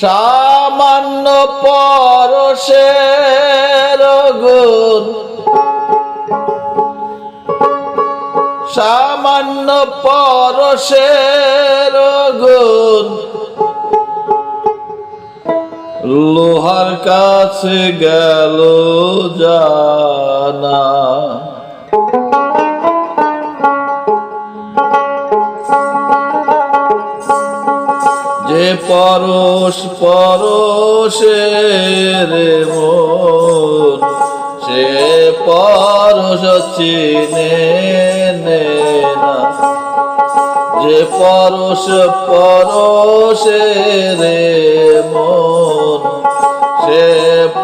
সামান্য পরশের গুণ। সামান্য পরশের গুণ। লোহার কাছে গেল জানা। যে পরশ পরশের মন, সে পরশ চিনে নে যে পরশ পরশের মন সে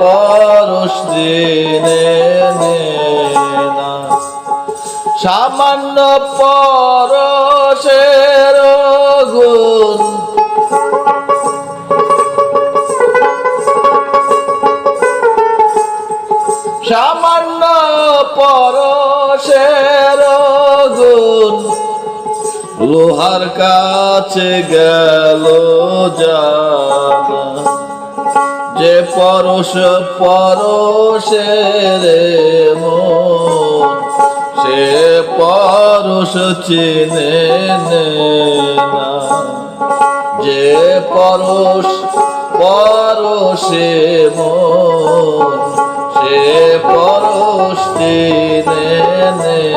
পরশ চিনে নে সামান্য পরশের গুণ। সামান্য পরশের গুণ। লোহার কাছে গেল জানা। যে পরশ পরশের মন, সে পরশ চিনে না যে পরশ পরশে মন, সে পরশ চিনে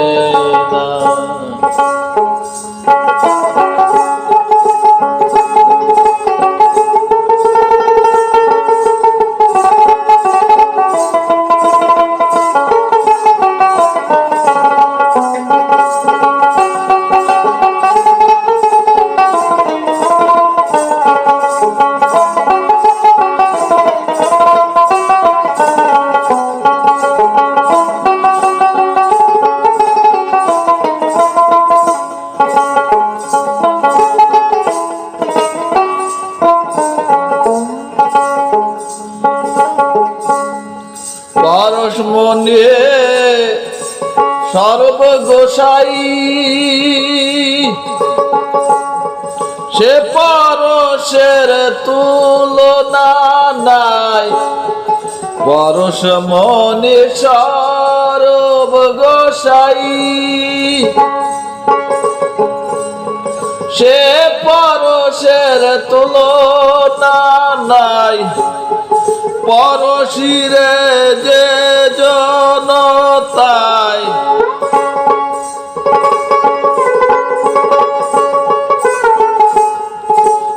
মনে সর্ব গোসাই। সে পরশের তুলনা নাই। পরশ মনে সর্ব গোসাই। সে পরশের তুলনা নাই। পরশিরে যে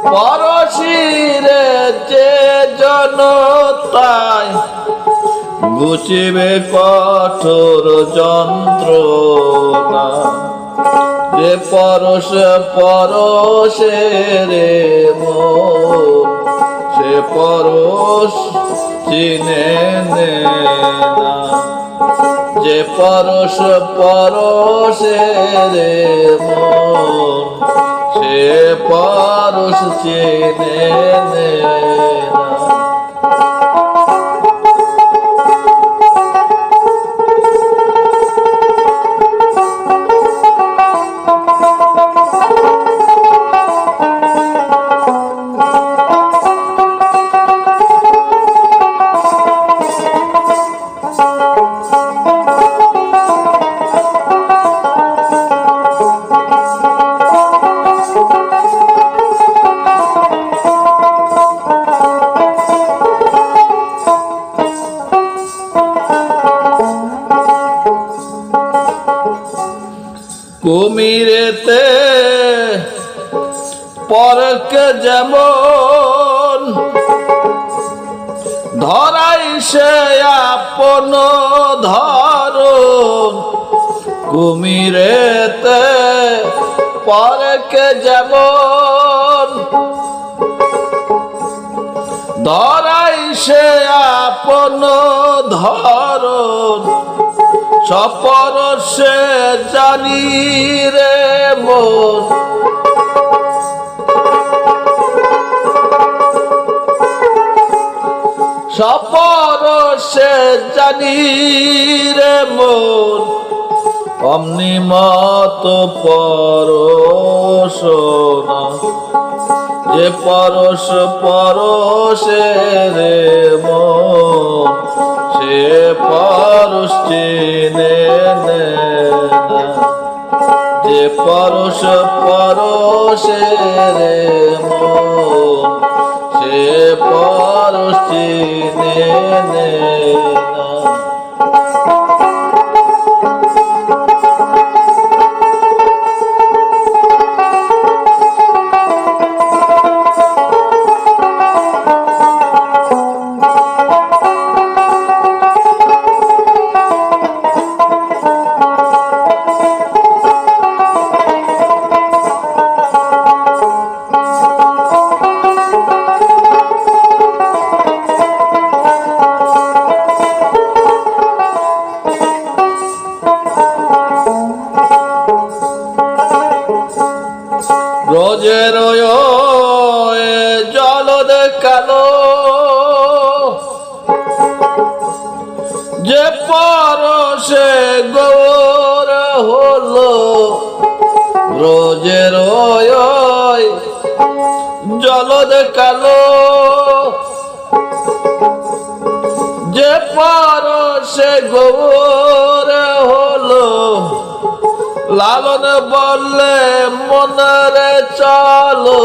পরশিরে যে জনতায় গুছিবে কঠোর যন্ত্রণা, যে পরশ পরশে রে সে পরশ চিনে যে পরশ পরশে রে মন সে পারস চেনে নে। কুমিরেতে পরক যেমন ধরাই সে আপন ধরন কুমিরেতে পরক যেমন ধরাই সে আপন ধরন সপরশে জানি রে মন সপরশে জানি রে মন অমনি মত পরশনা যে পরশ পরশে রে সে পরশ চিনে। যে পরশ পরশে রে মন সে পরশ চিনে নে রোয় জল দেখাল। যে পরশে গৌর হলো রোজে রোয় জল দেখাল। যে পরশে গৌর লালন বললে মনরে চলো।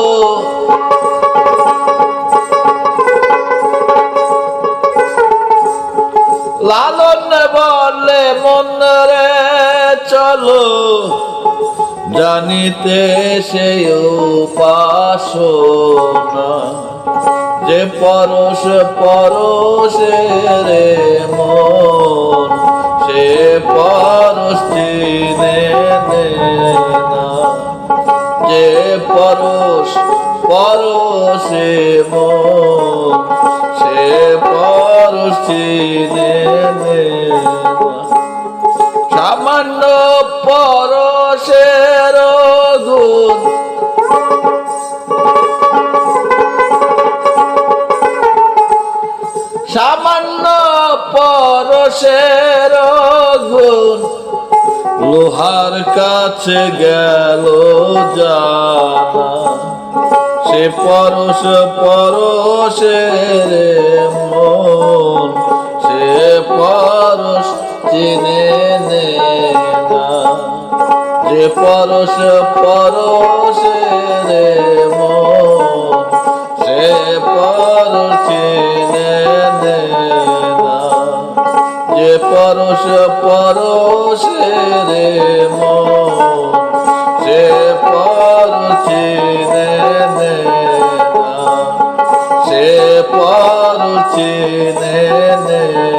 লালন বললে মনরে চলো। জানিতে সে যে পরশ পরশে রে মন, সে পরশ চিনে নে যে পরশ পরশে মন সে পরশ চিনে সামান্য পরশের গুণ। সামান্য পরশের কাছে গেল জানা সে পরশ পরশের মন, সে পরশ চিনে নে যে পরশ পরশের মন, সে পরশ চিনে না। যে পরশ পরশের চিনে নে